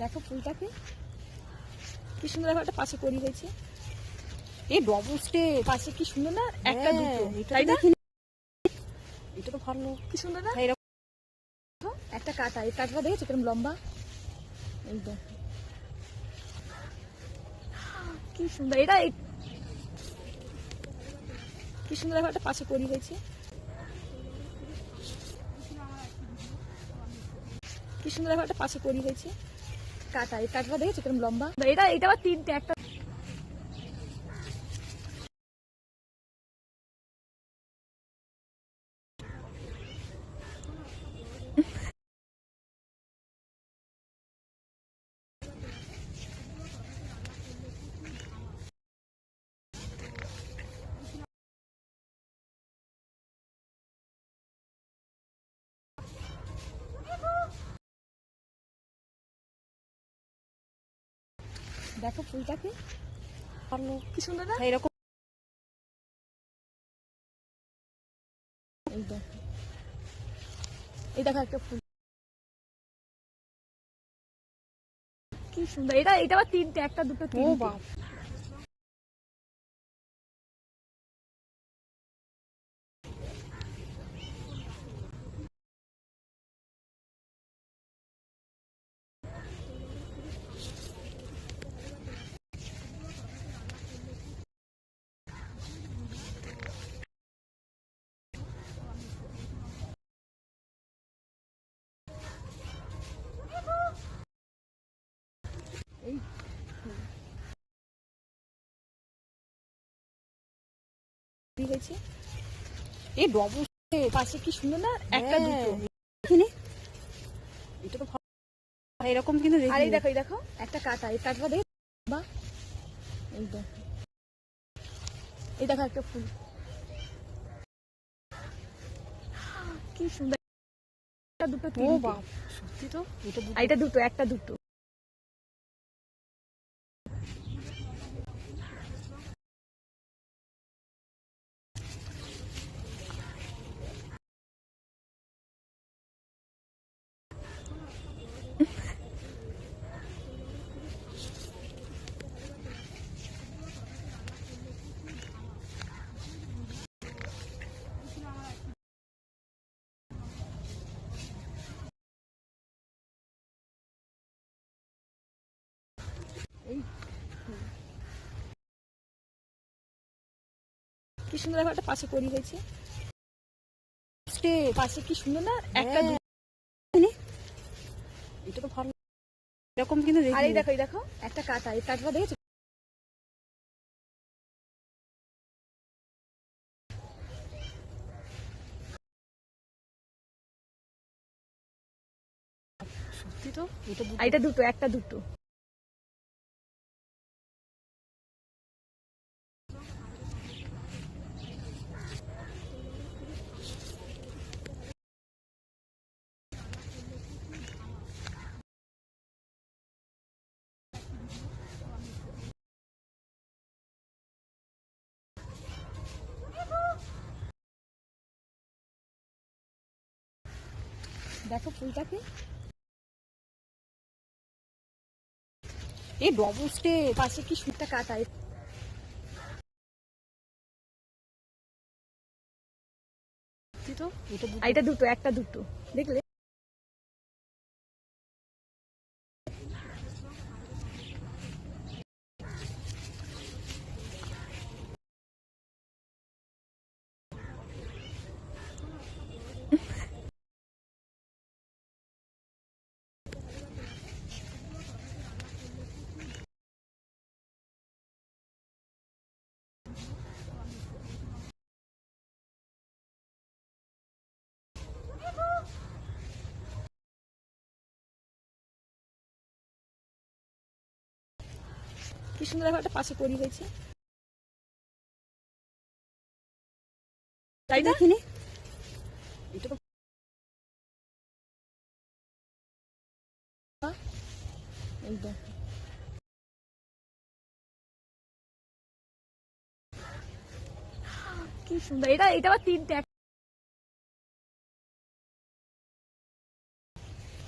দেখো ফুলটাকে। কি সুন্দর দেখো একটা পাশে করি হয়েছে এই ডবল স্টেপ পাশে কি সুন্দর না? একটা হ্যাঁ, দুটো। এটা তাই না? এটা তো ভালো। কি সুন্দর না? হ্যাঁ, এরকম। দেখো, একটা কাটা। এই কাটাটা দেখেছ? কিরম লম্বা? এই দেখো কি সুন্দর। এটা কি সুন্দর দেখো একটা পাশে করি হয়েছে কি সুন্দর দেখো একটা পাশে করি হয়েছে কাটা এই কাটাটা দেখেছ কিরম লম্বা? এটা এটা আবার তিনটে একটা দেখো ফুলটাকে। কি সুন্দর না? হ্যাঁ, এরকম। এই দেখো। এই দেখো একটা ফুল। কি সুন্দর। এটা এটা আবার তিনটে একটা দুটো তিনটে বাপ এই ডবল পাশে কি সুন্দর না? একটা হ্যাঁ, দুটো। দেখিনি। এটা তো এরকম কিন্তু আর এই দেখো এই দেখো একটা কাটা। এই দেখো বা। এই দেখো। এই দেখো একটা ফুল। কি সুন্দর। দুটো ও বাপ সত্যি তো? এটা দুটো একটা দুটো এই কি সুন্দর দেখো একটা পাশে করি হয়েছে পাশে কি সুন্দর না? একটা হ্যাঁ। এটা তো ভালো এরকম কিন্তু আর দেখো দেখো একটা কাটা এই দেখেছ? সত্যি তো? এটা দুটো একটা দুটো। দেখো ফুলটাকে। এই ডবল স্টেপ পাশে কি সুন্দর কাটা? এটা দুটো একটা দুটো। দেখলে? কি সুন্দর দেখো একটা পাশে করি হয়েছে। তাই না? দেখিনি। কি সুন্দর। এটা এটা আবার তিনটে।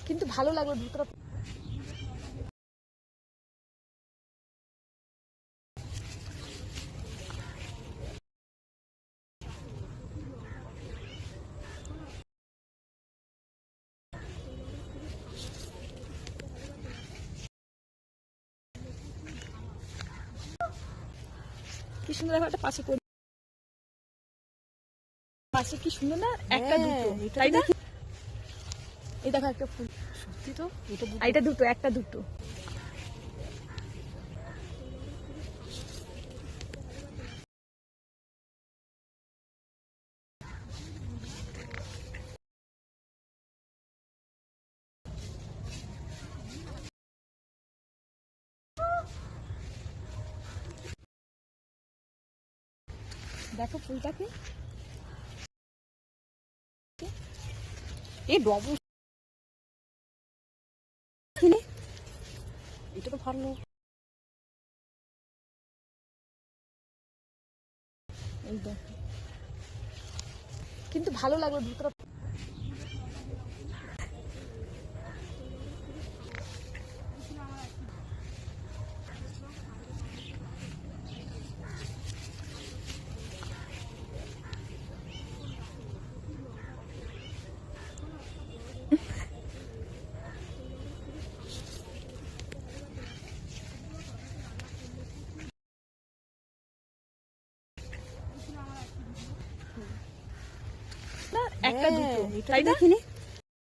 কিন্তু ভালো লাগল ভিতরে কি সুন্দর দেখো একটা পাশে করি পাশে কি সুন্দর না? একটা হ্যাঁ, দুটো তাই না। এই দেখো একটা ফুল। সত্যি তো? এটা দুটো একটা দুটো। দেখো ফুলটাকে। এ ডবল এটা তো ভালো। কিন্তু ভালো লাগল ভিতরে না একটা হ্যাঁ, দুটো। তাই দেখিনি?